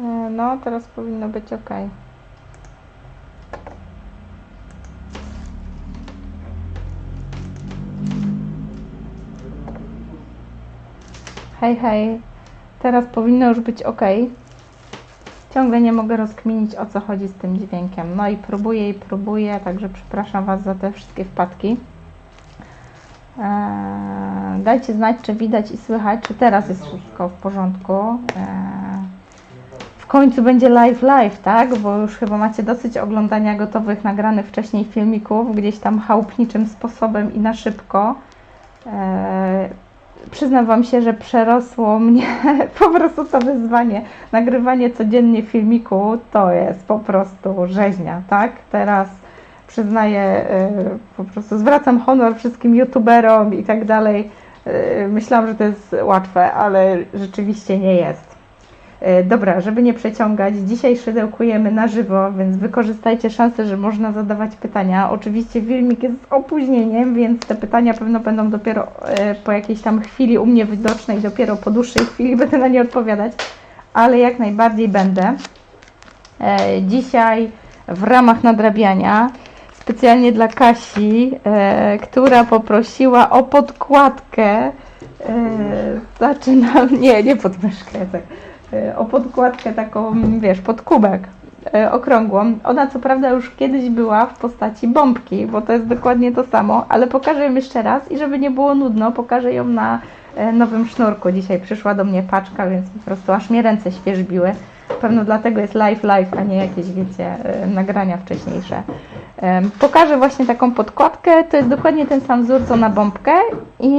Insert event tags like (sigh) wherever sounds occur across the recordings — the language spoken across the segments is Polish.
E, No, teraz powinno być ok. Hej, hej. Teraz powinno już być ok. Ciągle nie mogę rozkminić o co chodzi z tym dźwiękiem. No i próbuję i próbuję, także przepraszam Was za te wszystkie wpadki. Eee, dajcie znać, czy widać i słychać, czy teraz jest wszystko w porządku. Eee, końcu będzie live live, tak? Bo już chyba macie dosyć oglądania gotowych, nagranych wcześniej filmików, gdzieś tam chałupniczym sposobem i na szybko. Eee, przyznam Wam się, że przerosło mnie (laughs) po prostu to wyzwanie. Nagrywanie codziennie filmiku to jest po prostu rzeźnia, tak? Teraz przyznaję, y, po prostu zwracam honor wszystkim youtuberom i tak dalej. Y, Myślałam, że to jest łatwe, ale rzeczywiście nie jest. Y, Dobra, żeby nie przeciągać, dzisiaj szydełkujemy na żywo, więc wykorzystajcie szansę, że można zadawać pytania. Oczywiście filmik jest z opóźnieniem, więc te pytania pewno będą dopiero y, po jakiejś tam chwili u mnie widoczne i dopiero po dłuższej chwili (laughs) będę na nie odpowiadać, ale jak najbardziej będę. E, Dzisiaj w ramach nadrabiania specjalnie dla Kasi, e, która poprosiła o podkładkę. E, zaczynam, (laughs) nie, nie pod myszkę, tak, e, o podkładkę taką, wiesz, pod kubek e, okrągłą. Ona co prawda już kiedyś była w postaci bombki, bo to jest dokładnie to samo, ale pokażę ją jeszcze raz i żeby nie było nudno, pokażę ją na e, nowym sznurku. Dzisiaj przyszła do mnie paczka, więc po prostu aż mnie ręce świeżbiły. Pewno dlatego jest live live, a nie jakieś, wiecie, e, nagrania wcześniejsze. Pokażę właśnie taką podkładkę. To jest dokładnie ten sam wzór co na bombkę. I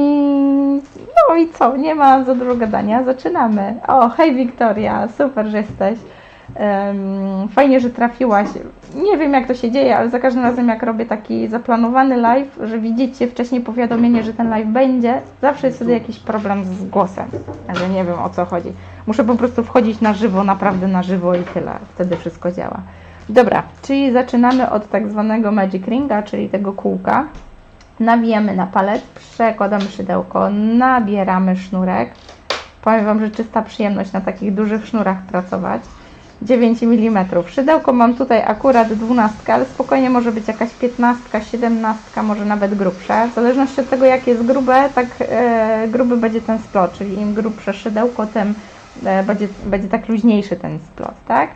no i co? Nie ma za dużo gadania. Zaczynamy. O, hej Wiktoria, super, że jesteś. Fajnie, że trafiłaś. Nie wiem jak to się dzieje, ale za każdym razem jak robię taki zaplanowany live, że widzicie wcześniej powiadomienie, że ten live będzie, zawsze jest wtedy jakiś problem z głosem. Ale nie wiem o co chodzi. Muszę po prostu wchodzić na żywo, naprawdę na żywo i tyle. Wtedy wszystko działa. Dobra, czyli zaczynamy od tak zwanego magic ringa, czyli tego kółka. Nawijamy na palec, przekładamy szydełko, nabieramy sznurek. Powiem Wam, że czysta przyjemność na takich dużych sznurach pracować. 9 mm. Szydełko mam tutaj akurat 12, ale spokojnie może być jakaś 15, 17, może nawet grubsze. W zależności od tego, jak jest grube, tak e, gruby będzie ten splot, czyli im grubsze szydełko, tym e, będzie, będzie tak luźniejszy ten splot, tak?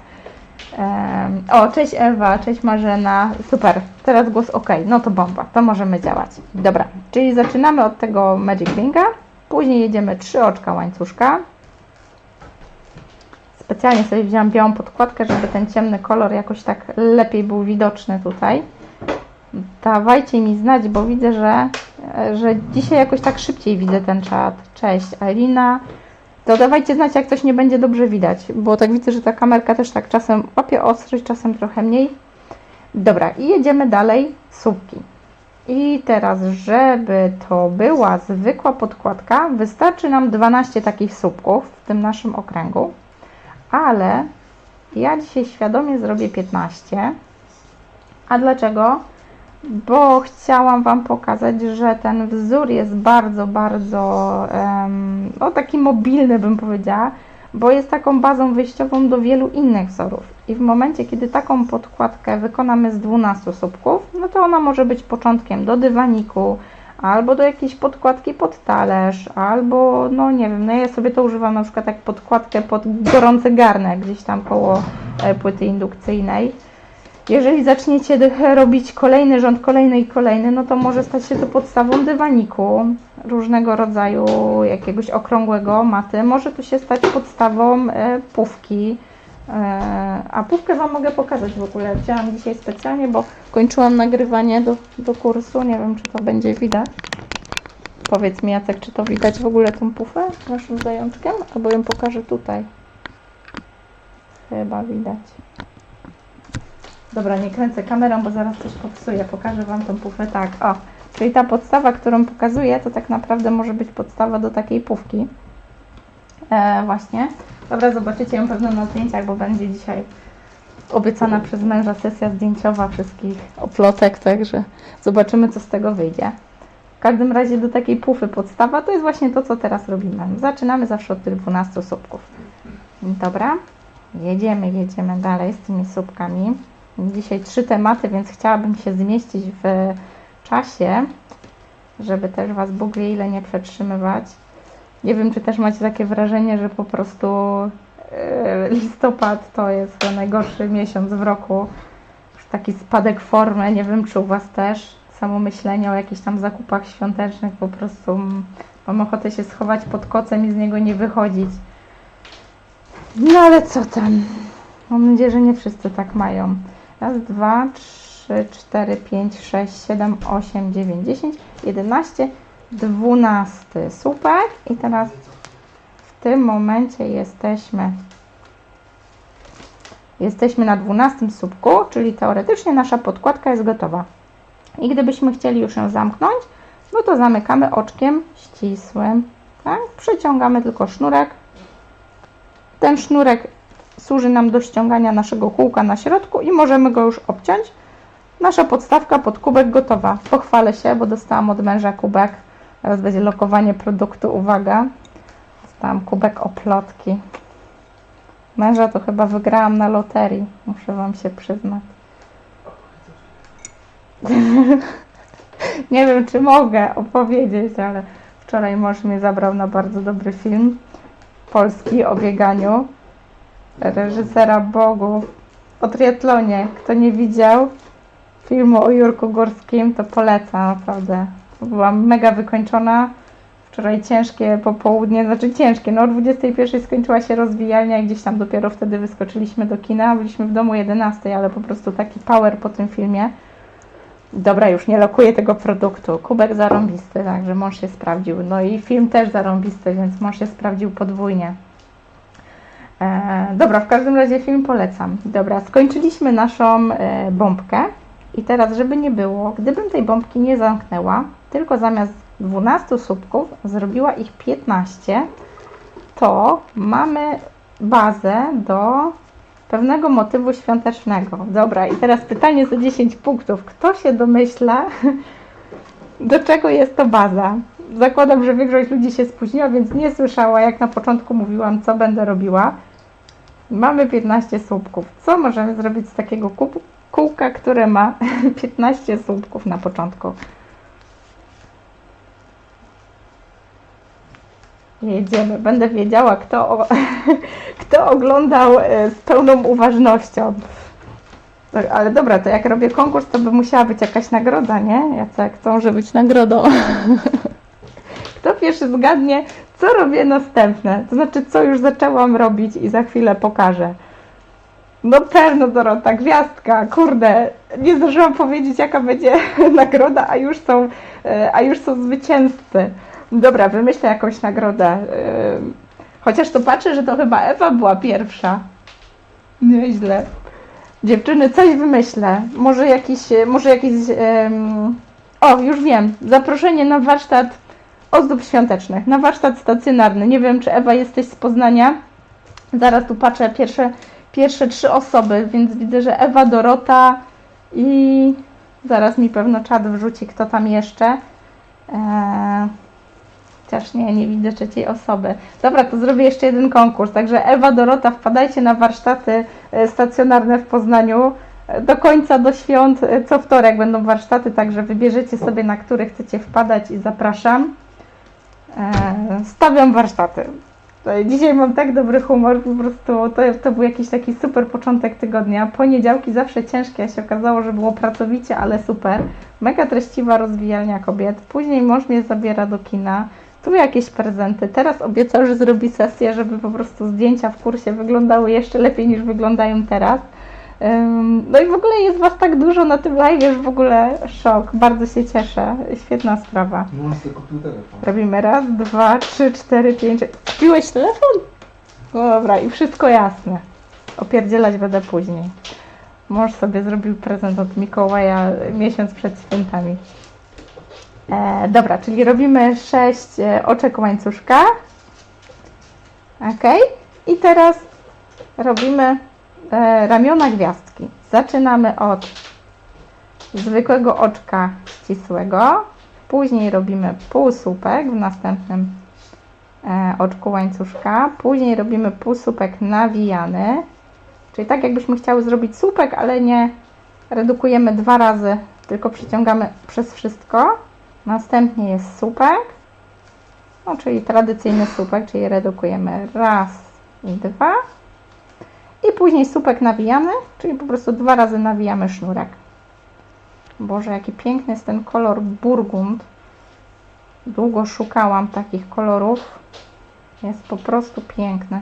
Em, o, cześć Ewa, cześć Marzena. Super, teraz głos ok. No to bomba, to możemy działać. Dobra, czyli zaczynamy od tego Magic Ringa. Później jedziemy trzy oczka łańcuszka. Specjalnie sobie wziąłam białą podkładkę, żeby ten ciemny kolor jakoś tak lepiej był widoczny tutaj. Dawajcie mi znać, bo widzę, że, że dzisiaj jakoś tak szybciej widzę ten czat. Cześć Alina. To dawajcie znać, jak coś nie będzie dobrze widać, bo tak widzę, że ta kamerka też tak czasem łapie ostrość, czasem trochę mniej. Dobra, i jedziemy dalej. Słupki. I teraz, żeby to była zwykła podkładka, wystarczy nam 12 takich słupków w tym naszym okręgu, ale ja dzisiaj świadomie zrobię 15. A dlaczego? Bo chciałam Wam pokazać, że ten wzór jest bardzo, bardzo em, no, taki mobilny, bym powiedziała, bo jest taką bazą wyjściową do wielu innych wzorów. I w momencie, kiedy taką podkładkę wykonamy z 12 słupków, no to ona może być początkiem do dywaniku, albo do jakiejś podkładki pod talerz, albo, no nie wiem, no ja sobie to używam na przykład jak podkładkę pod gorący garnek, gdzieś tam koło e, płyty indukcyjnej. Jeżeli zaczniecie robić kolejny rząd, kolejny i kolejny, no to może stać się to podstawą dywaniku różnego rodzaju, jakiegoś okrągłego maty. Może to się stać podstawą e, pówki. E, a pówkę Wam mogę pokazać w ogóle. Wzięłam dzisiaj specjalnie, bo kończyłam nagrywanie do, do kursu. Nie wiem, czy to będzie widać. Powiedz mi, Jacek, czy to widać w ogóle tą pufę naszym zajączkiem? Albo ją pokażę tutaj. Chyba widać. Dobra, nie kręcę kamerą, bo zaraz coś popsuję. Pokażę Wam tą pufę tak. O, czyli ta podstawa, którą pokazuję, to tak naprawdę może być podstawa do takiej pufki. E, właśnie. Dobra, zobaczycie ją pewno na zdjęciach, bo będzie dzisiaj obiecana przez męża sesja zdjęciowa wszystkich oplotek, także zobaczymy, co z tego wyjdzie. W każdym razie do takiej pufy podstawa to jest właśnie to, co teraz robimy. Zaczynamy zawsze od tych 12 słupków. Dobra. Jedziemy, jedziemy dalej z tymi słupkami. Dzisiaj trzy tematy, więc chciałabym się zmieścić w czasie, żeby też Was Bóg wie ile nie przetrzymywać. Nie wiem, czy też macie takie wrażenie, że po prostu e, listopad to jest najgorszy miesiąc w roku. Taki spadek formy. Nie wiem, czy u Was też. Samo myślenie o jakichś tam zakupach świątecznych po prostu mam ochotę się schować pod kocem i z niego nie wychodzić. No ale co tam? Mam nadzieję, że nie wszyscy tak mają. Raz, dwa, trzy, cztery, pięć, sześć, siedem, osiem, dziewięć, dziesięć, jedenaście, dwunasty. Super. I teraz w tym momencie jesteśmy jesteśmy na dwunastym słupku, czyli teoretycznie nasza podkładka jest gotowa. I gdybyśmy chcieli już ją zamknąć, no to zamykamy oczkiem ścisłym. Tak? Przeciągamy tylko sznurek. Ten sznurek służy nam do ściągania naszego kółka na środku i możemy go już obciąć. Nasza podstawka pod kubek gotowa. Pochwalę się, bo dostałam od męża kubek. Teraz będzie lokowanie produktu. Uwaga. Dostałam kubek oplotki. Męża to chyba wygrałam na loterii. Muszę Wam się przyznać. (laughs) Nie wiem, czy mogę opowiedzieć, ale wczoraj mąż mnie zabrał na bardzo dobry film polski o bieganiu reżysera Bogów o triatlonie. Kto nie widział filmu o Jurku Górskim, to polecam naprawdę. Byłam mega wykończona. Wczoraj ciężkie popołudnie, znaczy ciężkie, no o 21 skończyła się rozwijalnia i gdzieś tam dopiero wtedy wyskoczyliśmy do kina. Byliśmy w domu o 11, ale po prostu taki power po tym filmie. Dobra, już nie lokuję tego produktu. Kubek zarąbisty, także mąż się sprawdził. No i film też zarąbisty, więc mąż się sprawdził podwójnie. E, dobra, w każdym razie film polecam. Dobra, skończyliśmy naszą e, bombkę i teraz, żeby nie było, gdybym tej bombki nie zamknęła, tylko zamiast 12 słupków zrobiła ich 15, to mamy bazę do pewnego motywu świątecznego. Dobra, i teraz pytanie za 10 punktów. Kto się domyśla, (laughs) do czego jest to baza? Zakładam, że większość ludzi się spóźniła, więc nie słyszała, jak na początku mówiłam, co będę robiła. Mamy 15 słupków. Co możemy zrobić z takiego kółka, które ma (laughs) 15 słupków na początku? Jedziemy. Będę wiedziała, kto, o, (laughs) kto oglądał e, z pełną uważnością. Ale dobra, to jak robię konkurs, to by musiała być jakaś nagroda, nie? Jacek, to może być nagrodą. (laughs) Kto pierwszy zgadnie, co robię następne? To znaczy, co już zaczęłam robić i za chwilę pokażę. No pewno, Dorota, gwiazdka, kurde, nie zdążyłam powiedzieć, jaka będzie (laughs) nagroda, a już są, e, a już są zwycięzcy. Dobra, wymyślę jakąś nagrodę. e, Chociaż to patrzę, że to chyba Ewa była pierwsza. Nieźle. Dziewczyny, coś wymyślę. Może jakiś, e, może jakiś, em, o, już wiem, zaproszenie na warsztat ozdób świątecznych, na warsztat stacjonarny. Nie wiem, czy Ewa jesteś z Poznania. Zaraz tu patrzę, pierwsze, pierwsze trzy osoby, więc widzę, że Ewa, Dorota i zaraz mi pewno czat wrzuci, kto tam jeszcze. Eee, chociaż nie, nie widzę trzeciej osoby. Dobra, to zrobię jeszcze jeden konkurs. Także Ewa, Dorota, wpadajcie na warsztaty e, stacjonarne w Poznaniu. E, Do końca, do świąt, e, co wtorek będą warsztaty, także wybierzecie sobie, na które chcecie wpadać i zapraszam. E, Stawiam warsztaty. Dzisiaj mam tak dobry humor, po prostu to, to był jakiś taki super początek tygodnia. Poniedziałki zawsze ciężkie, się okazało, że było pracowicie, ale super. Mega treściwa rozwijalnia kobiet. Później mąż mnie zabiera do kina. Tu jakieś prezenty. Teraz obiecał, że zrobi sesję, żeby po prostu zdjęcia w kursie wyglądały jeszcze lepiej niż wyglądają teraz. No i w ogóle jest Was tak dużo na tym live, że w ogóle szok. Bardzo się cieszę. Świetna sprawa. No on sobie kupił telefon. Robimy raz, dwa, trzy, cztery, pięć. Kupiłeś telefon? No dobra, i wszystko jasne. Opierdzielać będę później. Mąż sobie zrobił prezent od Mikołaja miesiąc przed świętami. E, dobra, czyli robimy sześć e, oczek łańcuszka. Ok. I teraz robimy ramiona gwiazdki. Zaczynamy od zwykłego oczka ścisłego. Później robimy półsłupek w następnym e, oczku łańcuszka. Później robimy półsłupek nawijany. Czyli tak jakbyśmy chciały zrobić słupek, ale nie redukujemy dwa razy, tylko przeciągamy przez wszystko. Następnie jest słupek, no czyli tradycyjny słupek, czyli redukujemy raz i dwa. I później słupek nawijamy, czyli po prostu dwa razy nawijamy sznurek. Boże, jaki piękny jest ten kolor burgund. Długo szukałam takich kolorów. Jest po prostu piękny.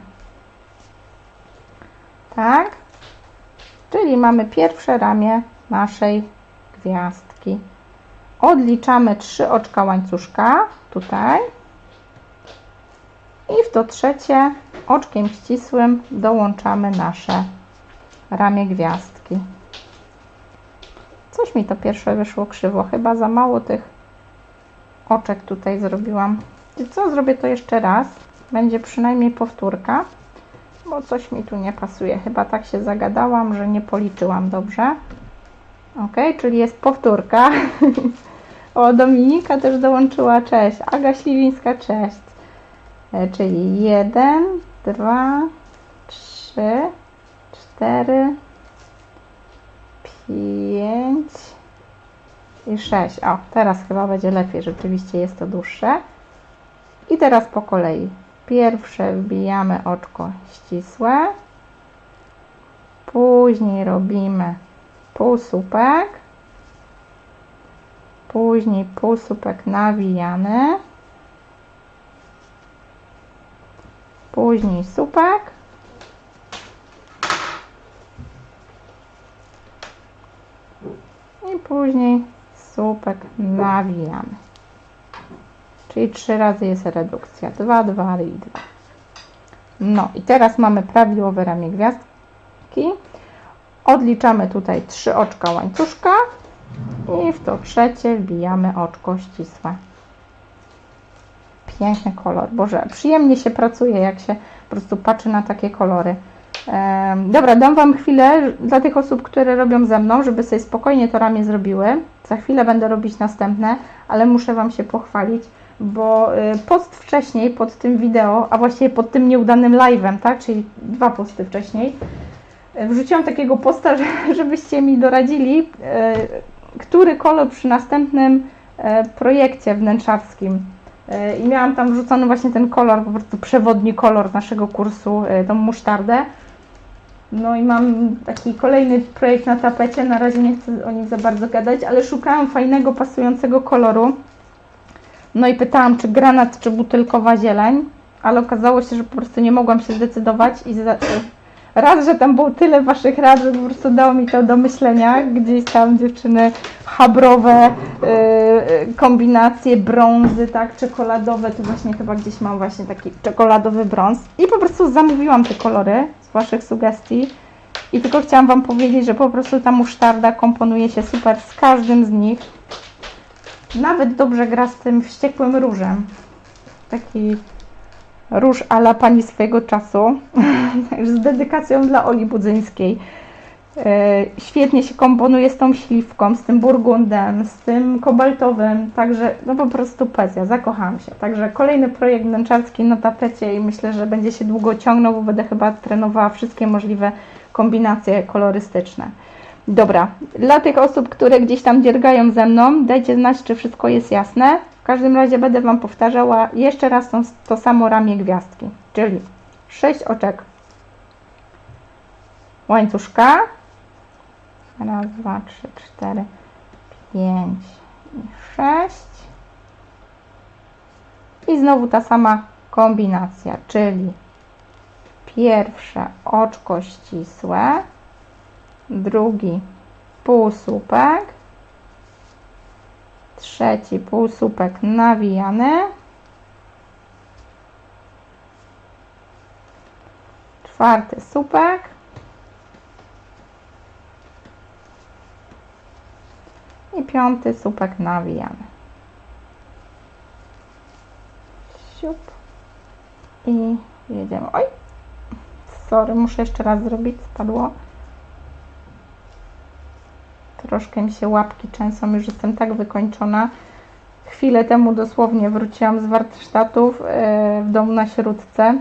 Tak? Czyli mamy pierwsze ramię naszej gwiazdki. Odliczamy trzy oczka łańcuszka tutaj. I w to trzecie oczkiem ścisłym dołączamy nasze ramię gwiazdki. Coś mi to pierwsze wyszło krzywo. Chyba za mało tych oczek tutaj zrobiłam. I co? Zrobię to jeszcze raz. Będzie przynajmniej powtórka, bo coś mi tu nie pasuje. Chyba tak się zagadałam, że nie policzyłam dobrze. Ok, czyli jest powtórka. (laughs) o, Dominika też dołączyła. Cześć. Aga Śliwińska, cześć. E, Czyli 1, 2, 3, 4, 5 i 6. O, teraz chyba będzie lepiej, rzeczywiście jest to dłuższe. I teraz po kolei. Pierwsze wbijamy oczko ścisłe, później robimy półsłupek, później półsłupek nawijany, później słupek, i później słupek nawijamy. Czyli trzy razy jest redukcja. 2, 2 i 2. No i teraz mamy prawidłowe ramię gwiazdki. Odliczamy tutaj trzy oczka łańcuszka i w to trzecie wbijamy oczko ścisłe. Piękny kolor. Boże, przyjemnie się pracuje, jak się po prostu patrzy na takie kolory. Dobra, dam Wam chwilę dla tych osób, które robią ze mną, żeby sobie spokojnie to ramię zrobiły. Za chwilę będę robić następne, ale muszę Wam się pochwalić, bo y, post wcześniej pod tym wideo, a właściwie pod tym nieudanym live'em, tak, czyli dwa posty wcześniej, y, wrzuciłam takiego posta, że- (laughs) żebyście mi doradzili, y, który kolor przy następnym projekcie wnętrzarskim i miałam tam wrzucony właśnie ten kolor, po prostu przewodni kolor naszego kursu, y, tą musztardę. No i mam taki kolejny projekt na tapecie, na razie nie chcę o nim za bardzo gadać, ale szukałam fajnego, pasującego koloru. No i pytałam, czy granat, czy butelkowa zieleń, ale okazało się, że po prostu nie mogłam się zdecydować i raz, że tam było tyle Waszych rad, że po prostu dało mi to do myślenia. Gdzieś tam dziewczyny habrowe, yy, kombinacje, brązy, tak, czekoladowe, tu właśnie chyba gdzieś mam właśnie taki czekoladowy brąz i po prostu zamówiłam te kolory z Waszych sugestii i tylko chciałam Wam powiedzieć, że po prostu ta musztarda komponuje się super z każdym z nich. Nawet dobrze gra z tym wściekłym różem. Taki róż ala pani swojego czasu. (laughs) z dedykacją dla Oli Budzyńskiej. E, Świetnie się komponuje z tą śliwką, z tym burgundem, z tym kobaltowym, także no po prostu poezja, zakochałam się. Także kolejny projekt wnętrzarski na tapecie i myślę, że będzie się długo ciągnął, bo będę chyba trenowała wszystkie możliwe kombinacje kolorystyczne. Dobra, dla tych osób, które gdzieś tam dziergają ze mną, dajcie znać, czy wszystko jest jasne. W każdym razie będę Wam powtarzała jeszcze raz to, to samo ramię gwiazdki, czyli 6 oczek łańcuszka. Raz, dwa, trzy, cztery, pięć i sześć. I znowu ta sama kombinacja, czyli pierwsze oczko ścisłe, drugi półsłupek, trzeci półsłupek nawijany, czwarty słupek, i piąty słupek nawijany. Siup. I jedziemy. Oj, sorry, muszę jeszcze raz zrobić, spadło. Troszkę mi się łapki trzęsą, już jestem tak wykończona. Chwilę temu dosłownie wróciłam z warsztatów yy, w domu na Śródce.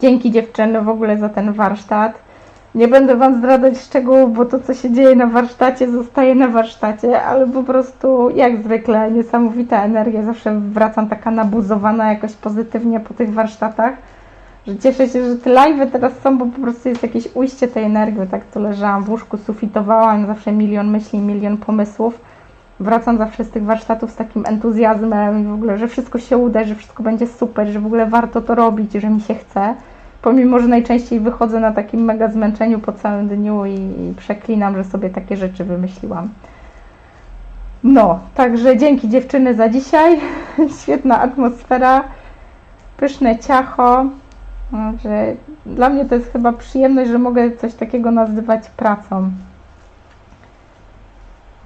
Dzięki dziewczyny w ogóle za ten warsztat. Nie będę Wam zdradzać szczegółów, bo to, co się dzieje na warsztacie, zostaje na warsztacie, ale po prostu jak zwykle niesamowita energia. Zawsze wracam taka nabuzowana jakoś pozytywnie po tych warsztatach, że cieszę się, że te live'y teraz są, bo po prostu jest jakieś ujście tej energii. Tak tu leżałam w łóżku, sufitowałam, zawsze milion myśli, milion pomysłów. Wracam zawsze z tych warsztatów z takim entuzjazmem i w ogóle, że wszystko się uda, że wszystko będzie super, że w ogóle warto to robić, że mi się chce pomimo, że najczęściej wychodzę na takim mega zmęczeniu po całym dniu i, i przeklinam, że sobie takie rzeczy wymyśliłam. No, także dzięki dziewczyny za dzisiaj. (laughs) Świetna atmosfera, pyszne ciacho. Że dla mnie to jest chyba przyjemność, że mogę coś takiego nazywać pracą.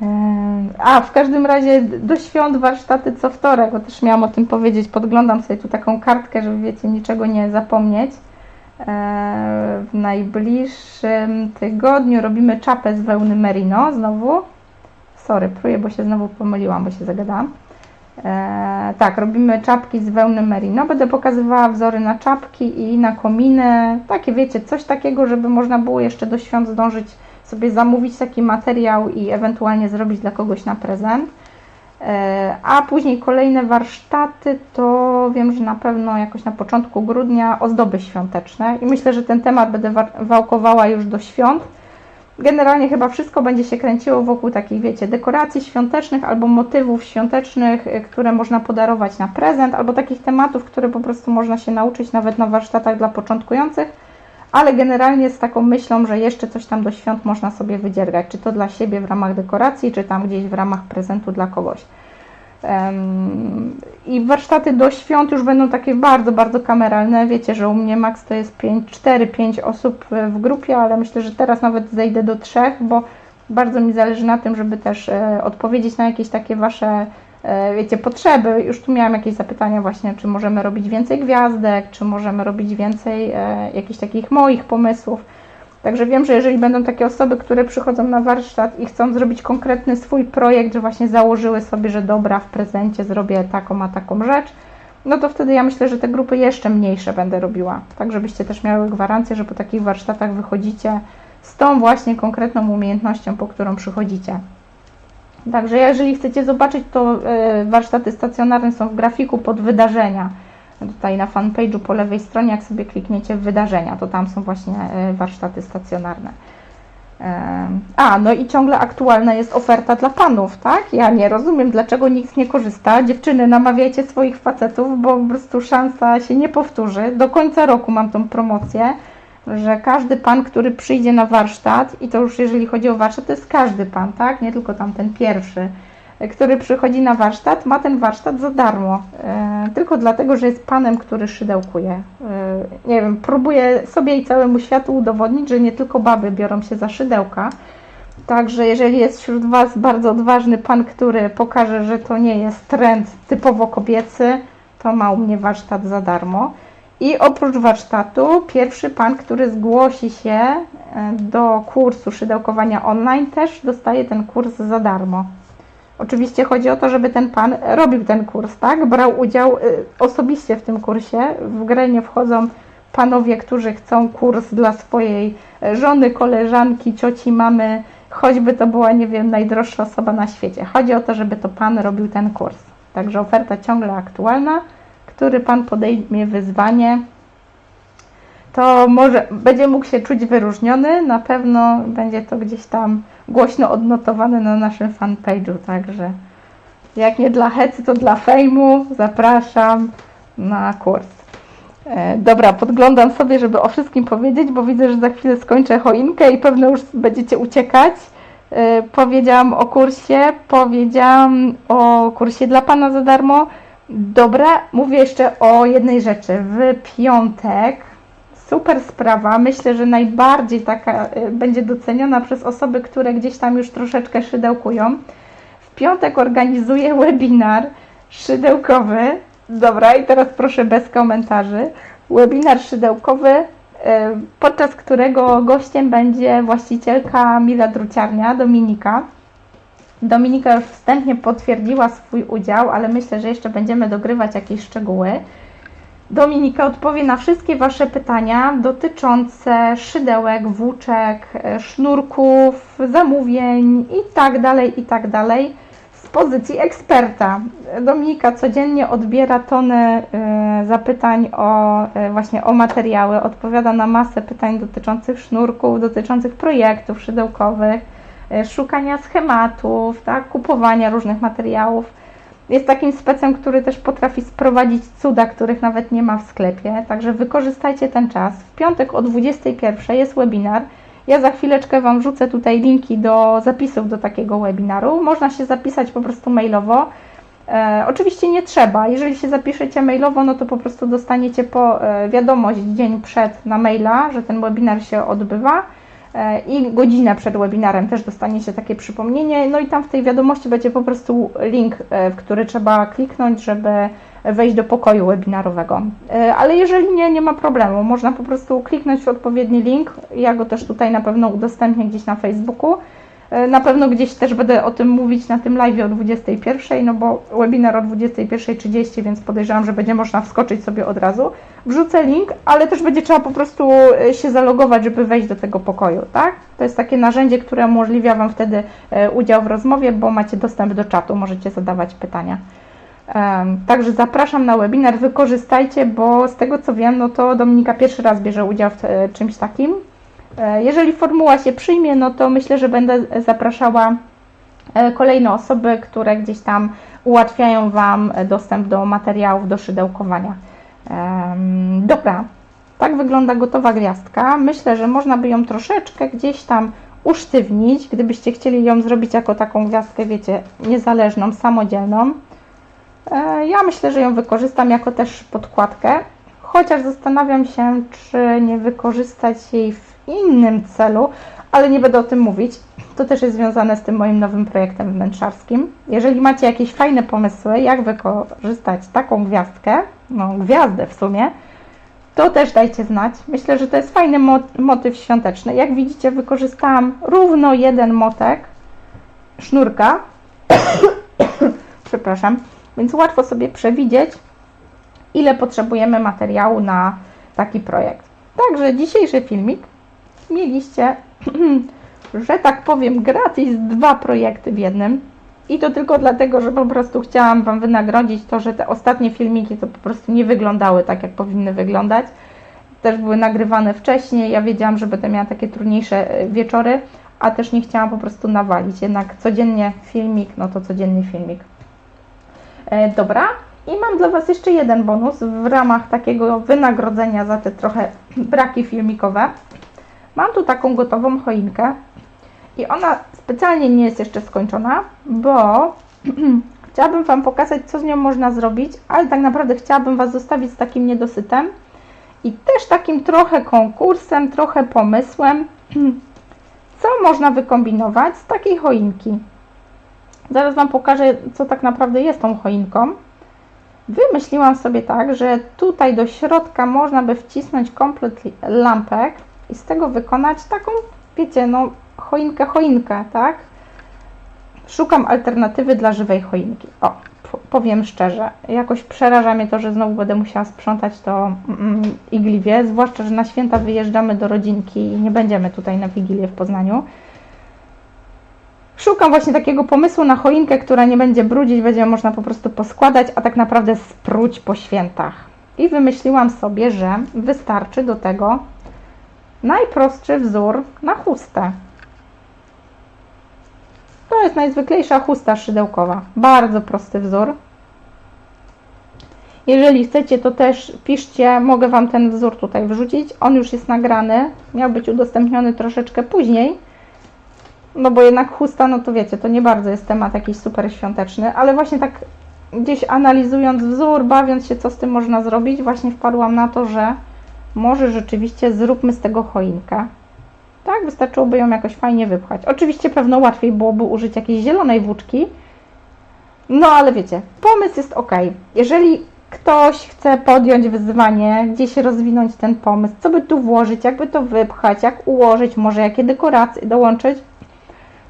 Em, A, w każdym razie do świąt warsztaty co wtorek, bo też miałam o tym powiedzieć. Podglądam sobie tu taką kartkę, żeby wiecie, niczego nie zapomnieć. E, W najbliższym tygodniu robimy czapę z wełny merino znowu. Sorry, pruję, bo się znowu pomyliłam, bo się zagadałam. E, tak, robimy czapki z wełny merino. Będę pokazywała wzory na czapki i na kominy. Takie wiecie, coś takiego, żeby można było jeszcze do świąt zdążyć sobie zamówić taki materiał i ewentualnie zrobić dla kogoś na prezent. E, A później kolejne warsztaty to wiem, że na pewno jakoś na początku grudnia ozdoby świąteczne i myślę, że ten temat będę wa- wałkowała już do świąt. Generalnie chyba wszystko będzie się kręciło wokół takich, wiecie, dekoracji świątecznych albo motywów świątecznych, y, które można podarować na prezent, albo takich tematów, które po prostu można się nauczyć nawet na warsztatach dla początkujących, ale generalnie z taką myślą, że jeszcze coś tam do świąt można sobie wydziergać, czy to dla siebie w ramach dekoracji, czy tam gdzieś w ramach prezentu dla kogoś. I warsztaty do świąt już będą takie bardzo, bardzo kameralne. Wiecie, że u mnie maks to jest 4-5 osób e, w grupie, ale myślę, że teraz nawet zejdę do trzech, bo bardzo mi zależy na tym, żeby też e, odpowiedzieć na jakieś takie Wasze, e, wiecie, potrzeby. Już tu miałam jakieś zapytania właśnie, czy możemy robić więcej gwiazdek, czy możemy robić więcej jakichś takich moich pomysłów. Także wiem, że jeżeli będą takie osoby, które przychodzą na warsztat i chcą zrobić konkretny swój projekt, że właśnie założyły sobie, że dobra, w prezencie zrobię taką, a taką rzecz, no to wtedy ja myślę, że te grupy jeszcze mniejsze będę robiła. Tak, żebyście też miały gwarancję, że po takich warsztatach wychodzicie z tą właśnie konkretną umiejętnością, po którą przychodzicie. Także jeżeli chcecie zobaczyć, to e, warsztaty stacjonarne są w grafiku pod wydarzenia. Tutaj na fanpage'u po lewej stronie, jak sobie klikniecie w wydarzenia, to tam są właśnie e, warsztaty stacjonarne. A, no i ciągle aktualna jest oferta dla panów, tak? Ja nie rozumiem, dlaczego nikt nie korzysta. Dziewczyny, namawiajcie swoich facetów, bo po prostu szansa się nie powtórzy. Do końca roku mam tą promocję, że każdy pan, który przyjdzie na warsztat, i to już jeżeli chodzi o warsztat, to jest każdy pan, tak? Nie tylko tam ten pierwszy, który przychodzi na warsztat, ma ten warsztat za darmo. E, tylko dlatego, że jest panem, który szydełkuje. E, nie wiem, próbuje sobie i całemu światu udowodnić, że nie tylko baby biorą się za szydełka. Także jeżeli jest wśród Was bardzo odważny pan, który pokaże, że to nie jest trend typowo kobiecy, to ma u mnie warsztat za darmo. I oprócz warsztatu, pierwszy pan, który zgłosi się e, do kursu szydełkowania online, też dostaje ten kurs za darmo. Oczywiście chodzi o to, żeby ten pan robił ten kurs, tak? Brał udział y, osobiście w tym kursie. W grę nie wchodzą panowie, którzy chcą kurs dla swojej e, żony, koleżanki, cioci, mamy, choćby to była, nie wiem, najdroższa osoba na świecie. Chodzi o to, żeby to pan robił ten kurs. Także oferta ciągle aktualna. Który pan podejmie wyzwanie, to może będzie mógł się czuć wyróżniony. Na pewno będzie to gdzieś tam głośno odnotowane na naszym fanpage'u. Także jak nie dla hecy, to dla fejmu. Zapraszam na kurs. E, Dobra, podglądam sobie, żeby o wszystkim powiedzieć, bo widzę, że za chwilę skończę choinkę i pewno już będziecie uciekać. E, Powiedziałam o kursie, powiedziałam o kursie dla Pana za darmo. Dobra, mówię jeszcze o jednej rzeczy. W piątek, super sprawa, myślę, że najbardziej taka e, będzie doceniona przez osoby, które gdzieś tam już troszeczkę szydełkują. W piątek organizuję (laughs) webinar szydełkowy. Dobra, i teraz proszę bez komentarzy. Webinar szydełkowy, e, podczas którego gościem będzie właścicielka Mila Druciarnia, Dominika. Dominika już wstępnie potwierdziła swój udział, ale myślę, że jeszcze będziemy dogrywać jakieś szczegóły. Dominika odpowie na wszystkie Wasze pytania dotyczące szydełek, włóczek, e, sznurków, zamówień i tak dalej, i tak z pozycji eksperta. Dominika codziennie odbiera tony e, zapytań o e, właśnie o materiały, odpowiada na masę pytań dotyczących sznurków, dotyczących projektów szydełkowych, szukania schematów, tak, kupowania różnych materiałów. Jest takim specem, który też potrafi sprowadzić cuda, których nawet nie ma w sklepie. Także wykorzystajcie ten czas. W piątek o 21 jest webinar. Ja za chwileczkę Wam wrzucę tutaj linki do zapisów do takiego webinaru. Można się zapisać po prostu mailowo. E, oczywiście nie trzeba. Jeżeli się zapiszecie mailowo, no to po prostu dostaniecie po e, wiadomość dzień przed na maila, że ten webinar się odbywa. E, I godzinę przed webinarem też dostaniecie takie przypomnienie. No i tam w tej wiadomości będzie po prostu link, e, w który trzeba kliknąć, żeby wejść do pokoju webinarowego. E, Ale jeżeli nie, nie ma problemu. Można po prostu kliknąć w odpowiedni link. Ja go też tutaj na pewno udostępnię gdzieś na Facebooku. E, Na pewno gdzieś też będę o tym mówić na tym live o 21, no bo webinar o 21.30, więc podejrzewam, że będzie można wskoczyć sobie od razu. Wrzucę link, ale też będzie trzeba po prostu e, się zalogować, żeby wejść do tego pokoju, tak? To jest takie narzędzie, które umożliwia Wam wtedy e, udział w rozmowie, bo macie dostęp do czatu, możecie zadawać pytania. Także zapraszam na webinar, wykorzystajcie, bo z tego co wiem, no to Dominika pierwszy raz bierze udział w czymś takim. E, Jeżeli formuła się przyjmie, no to myślę, że będę zapraszała e, kolejne osoby, które gdzieś tam ułatwiają Wam dostęp do materiałów do szydełkowania. Dobra, tak wygląda gotowa gwiazdka. Myślę, że można by ją troszeczkę gdzieś tam usztywnić, gdybyście chcieli ją zrobić jako taką gwiazdkę, wiecie, niezależną, samodzielną. E, Ja myślę, że ją wykorzystam jako też podkładkę, chociaż zastanawiam się, czy nie wykorzystać jej w innym celu, ale nie będę o tym mówić. To też jest związane z tym moim nowym projektem wnętrzarskim. Jeżeli macie jakieś fajne pomysły, jak wykorzystać taką gwiazdkę, no gwiazdę w sumie, to też dajcie znać. Myślę, że to jest fajny mo- motyw świąteczny. Jak widzicie, wykorzystałam równo jeden motek sznurka. (coughs) Przepraszam. Więc łatwo sobie przewidzieć, ile potrzebujemy materiału na taki projekt. Także dzisiejszy filmik mieliście, (clears throat) że tak powiem, gratis dwa projekty w jednym. I to tylko dlatego, że po prostu chciałam Wam wynagrodzić to, że te ostatnie filmiki to po prostu nie wyglądały tak, jak powinny wyglądać. Też były nagrywane wcześniej. Ja wiedziałam, że będę miała takie trudniejsze e, wieczory, a też nie chciałam po prostu nawalić. Jednak codziennie filmik, no to codzienny filmik. E, Dobra, i mam dla Was jeszcze jeden bonus w ramach takiego wynagrodzenia za te trochę (clears throat) braki filmikowe. Mam tu taką gotową choinkę i ona specjalnie nie jest jeszcze skończona, bo (clears throat) chciałabym Wam pokazać, co z nią można zrobić, ale tak naprawdę chciałabym Was zostawić z takim niedosytem i też takim trochę konkursem, trochę pomysłem, (clears throat) co można wykombinować z takiej choinki. Zaraz Wam pokażę, co tak naprawdę jest tą choinką. Wymyśliłam sobie tak, że tutaj do środka można by wcisnąć komplet lampek i z tego wykonać taką, wiecie, no choinkę, choinkę, tak? Szukam alternatywy dla żywej choinki. O, powiem szczerze, jakoś przeraża mnie to, że znowu będę musiała sprzątać to mm, igliwie, zwłaszcza, że na święta wyjeżdżamy do rodzinki i nie będziemy tutaj na Wigilię w Poznaniu. Szukam właśnie takiego pomysłu na choinkę, która nie będzie brudzić, będzie można po prostu poskładać, a tak naprawdę spróć po świętach. I wymyśliłam sobie, że wystarczy do tego najprostszy wzór na chustę. To jest najzwyklejsza chusta szydełkowa. Bardzo prosty wzór. Jeżeli chcecie, to też piszcie, mogę Wam ten wzór tutaj wrzucić. On już jest nagrany, miał być udostępniony troszeczkę później. No bo jednak chusta, no to wiecie, to nie bardzo jest temat jakiś super świąteczny, ale właśnie tak gdzieś analizując wzór, bawiąc się, co z tym można zrobić, właśnie wpadłam na to, że może rzeczywiście zróbmy z tego choinkę. Tak, wystarczyłoby ją jakoś fajnie wypchać. Oczywiście pewno łatwiej byłoby użyć jakiejś zielonej włóczki, no ale wiecie, pomysł jest ok. Jeżeli ktoś chce podjąć wyzwanie, gdzieś rozwinąć ten pomysł, co by tu włożyć, jakby to wypchać, jak ułożyć, może jakie dekoracje dołączyć,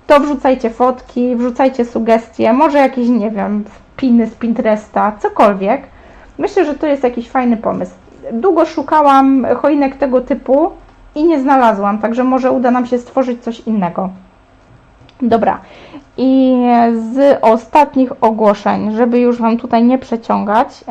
to wrzucajcie fotki, wrzucajcie sugestie, może jakieś, nie wiem, piny z Pinteresta, cokolwiek. Myślę, że to jest jakiś fajny pomysł. Długo szukałam choinek tego typu i nie znalazłam, także może uda nam się stworzyć coś innego. Dobra. I z ostatnich ogłoszeń, żeby już Wam tutaj nie przeciągać,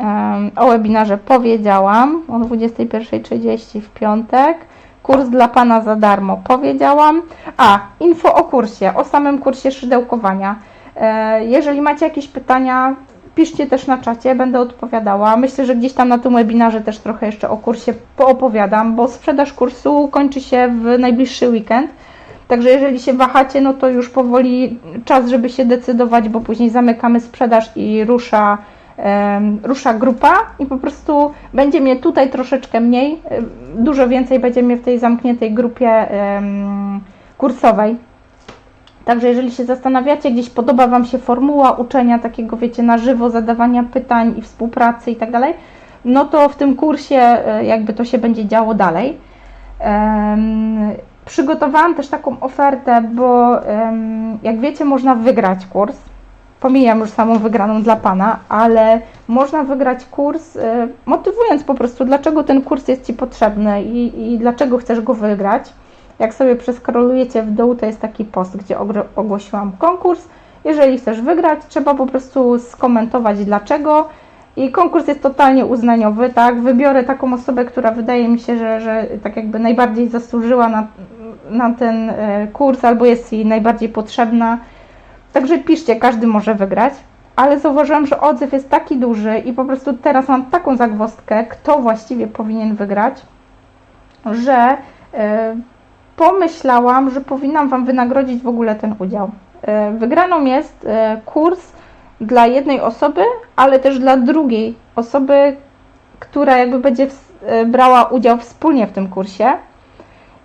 o webinarze powiedziałam o 21.30 w piątek. Kurs dla Pana za darmo powiedziałam. A, info o kursie, o samym kursie szydełkowania. E, Jeżeli macie jakieś pytania, piszcie też na czacie, będę odpowiadała. Myślę, że gdzieś tam na tym webinarze też trochę jeszcze o kursie poopowiadam, bo sprzedaż kursu kończy się w najbliższy weekend. Także jeżeli się wahacie, no to już powoli czas, żeby się decydować, bo później zamykamy sprzedaż i rusza, em, rusza grupa i po prostu będzie mnie tutaj troszeczkę mniej, dużo więcej będzie mnie w tej zamkniętej grupie em, kursowej. Także jeżeli się zastanawiacie, gdzieś podoba Wam się formuła uczenia takiego, wiecie, na żywo, zadawania pytań i współpracy i tak dalej, no to w tym kursie e, jakby to się będzie działo dalej. Em, Przygotowałam też taką ofertę, bo em, jak wiecie, można wygrać kurs. Pomijam już samą wygraną dla Pana, ale można wygrać kurs, e, motywując po prostu, dlaczego ten kurs jest Ci potrzebny i, i dlaczego chcesz go wygrać. Jak sobie przeskrolujecie w dół, to jest taki post, gdzie ogłosiłam konkurs. Jeżeli chcesz wygrać, trzeba po prostu skomentować dlaczego. I konkurs jest totalnie uznaniowy, tak? Wybiorę taką osobę, która wydaje mi się, że, że tak jakby najbardziej zasłużyła na, na ten e, kurs albo jest jej najbardziej potrzebna. Także piszcie, każdy może wygrać. Ale zauważyłam, że odzew jest taki duży i po prostu teraz mam taką zagwozdkę, kto właściwie powinien wygrać, że e, pomyślałam, że powinnam Wam wynagrodzić w ogóle ten udział. E, Wygraną jest e, kurs dla jednej osoby, ale też dla drugiej osoby, która jakby będzie e, brała udział wspólnie w tym kursie.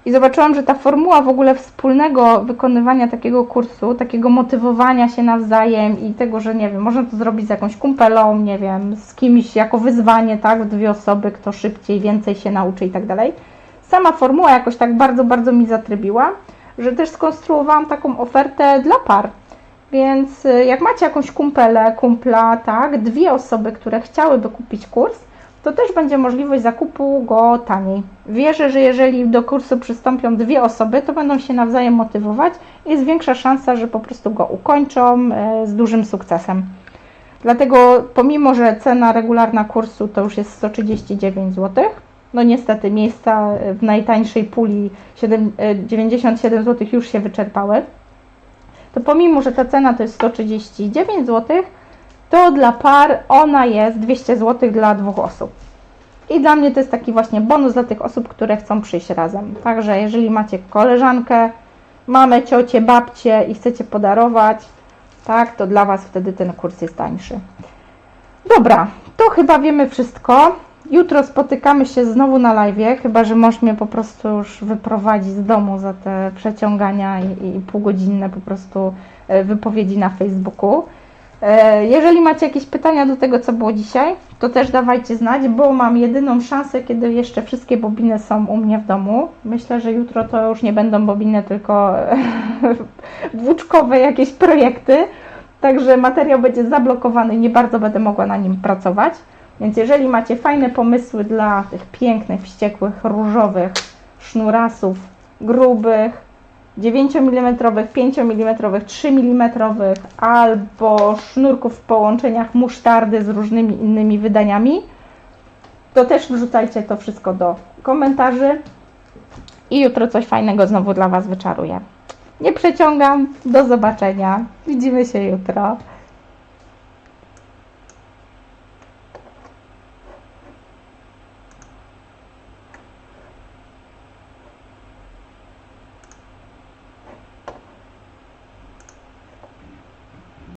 I zobaczyłam, że ta formuła w ogóle wspólnego wykonywania takiego kursu, takiego motywowania się nawzajem i tego, że nie wiem, można to zrobić z jakąś kumpelą, nie wiem, z kimś jako wyzwanie, tak, dwie osoby, kto szybciej, więcej się nauczy i tak dalej. Sama formuła jakoś tak bardzo, bardzo mi zatrybiła, że też skonstruowałam taką ofertę dla par. Więc y, jak macie jakąś kumpelę, kumpla, tak, dwie osoby, które chciałyby kupić kurs, to też będzie możliwość zakupu go taniej. Wierzę, że jeżeli do kursu przystąpią dwie osoby, to będą się nawzajem motywować i jest większa szansa, że po prostu go ukończą e, z dużym sukcesem. Dlatego pomimo, że cena regularna kursu to już jest 139 zł, no niestety miejsca w najtańszej puli 7, e, 97 zł już się wyczerpały, to pomimo, że ta cena to jest 139 zł, to dla par ona jest 200 zł dla dwóch osób. I dla mnie to jest taki właśnie bonus dla tych osób, które chcą przyjść razem. Także jeżeli macie koleżankę, mamę, ciocię, babcię i chcecie podarować, tak, to dla Was wtedy ten kurs jest tańszy. Dobra, to chyba wiemy wszystko. Jutro spotykamy się znowu na live, chyba że mąż mnie po prostu już wyprowadzi z domu za te przeciągania i, i półgodzinne po prostu e, wypowiedzi na Facebooku. E, Jeżeli macie jakieś pytania do tego, co było dzisiaj, to też dawajcie znać, bo mam jedyną szansę, kiedy jeszcze wszystkie bobiny są u mnie w domu. Myślę, że jutro to już nie będą bobiny, tylko (laughs) włóczkowe jakieś projekty. Także materiał będzie zablokowany nie bardzo będę mogła na nim pracować. Więc jeżeli macie fajne pomysły dla tych pięknych, wściekłych, różowych sznurasów, grubych, 9 mm, 5 mm, 3 mm albo sznurków w połączeniach musztardy z różnymi innymi wydaniami, to też wrzucajcie to wszystko do komentarzy i jutro coś fajnego znowu dla Was wyczaruję. Nie przeciągam, do zobaczenia. Widzimy się jutro.